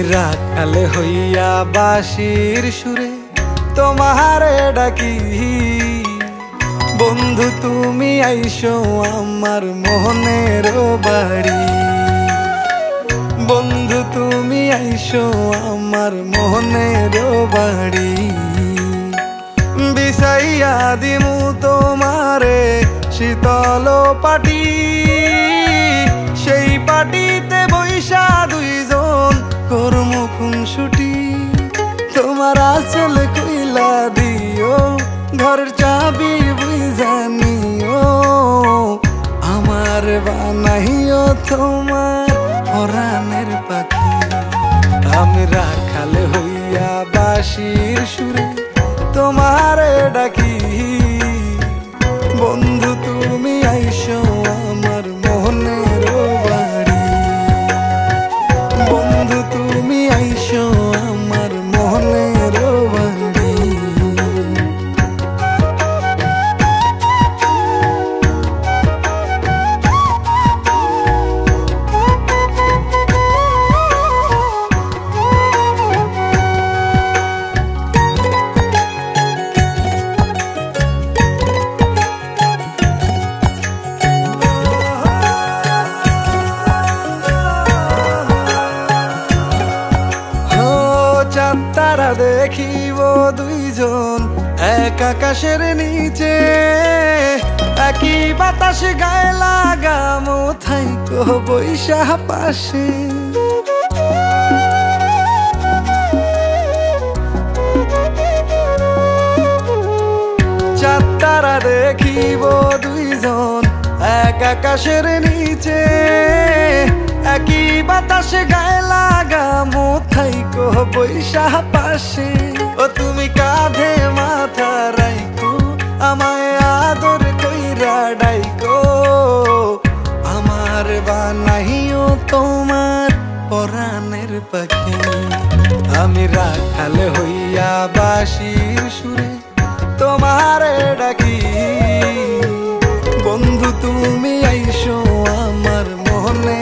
রাখালে হইয়া বাসির সুরে তোমারে ডাকি। বন্ধু, তুমি আইসো আমার মোহনের বাড়ি। বন্ধু, তুমি আইসো আমার মোহনের বাড়ি। বিষাইয়া দিমু তোমারে শীতল পাটি। কর্ম খুনসুটি তোমার আসল কইলা দিও, ঘরের চাবি বুঝানিও আমার বানাইও তোমার পরাণের পাখি। আমি রাখালে হইয়া বাসির সুরে তোমার ডাকি। বন্ধু, তুমি তারা দেখিব দুইজন। এক আকাশের নিচে, একই বাতাস গায়ে লাগামো থাইকো বৈশাখ পাশে। তারা দেখিব দুইজন, এক আকাশের নিচে একই বাতাসে গায়ে লাগা মোথাইকো বৈশাখ পাশে। ও তুমি কাঁধে মাথা রাইকো আমায় আদর কইরা ডাইকো আমার বা বানাইও তোমার পরাণের পাখি। আমি রাখালে হইয়া বাসি সুরে তোমারে ডাকি। বন্ধু তুমি আইসো আমার মনের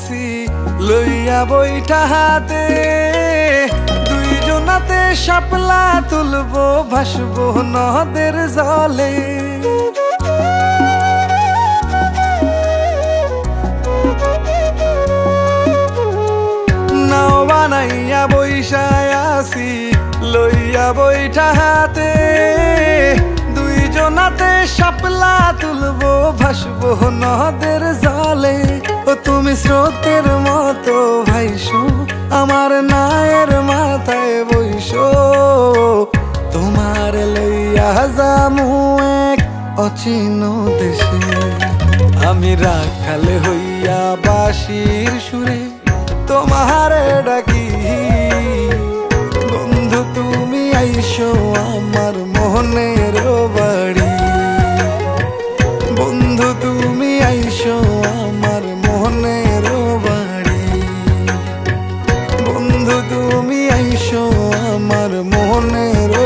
আসি লইয়া বইটা হাতে। দুইজনাতে শাপলা তুলবো, ভাসবো নদের জলে। নাও বানাইয়া বৈশায় আসি লইয়া বইটা হাতে। দুইজনাতে শাপলা তুলবো, ভাসবো নদের জলে। স্রোতের মতো ভাইসো, আমার নায়ের মাথায় বৈশো তোমার লইয়া যামু এক অচিন দেশে। আমি রাখালে হইয়া বাসির সুরে তোমার ডাকি। বন্ধু, তুমি আইসো আমার মনের বাড়ি। আমার মনের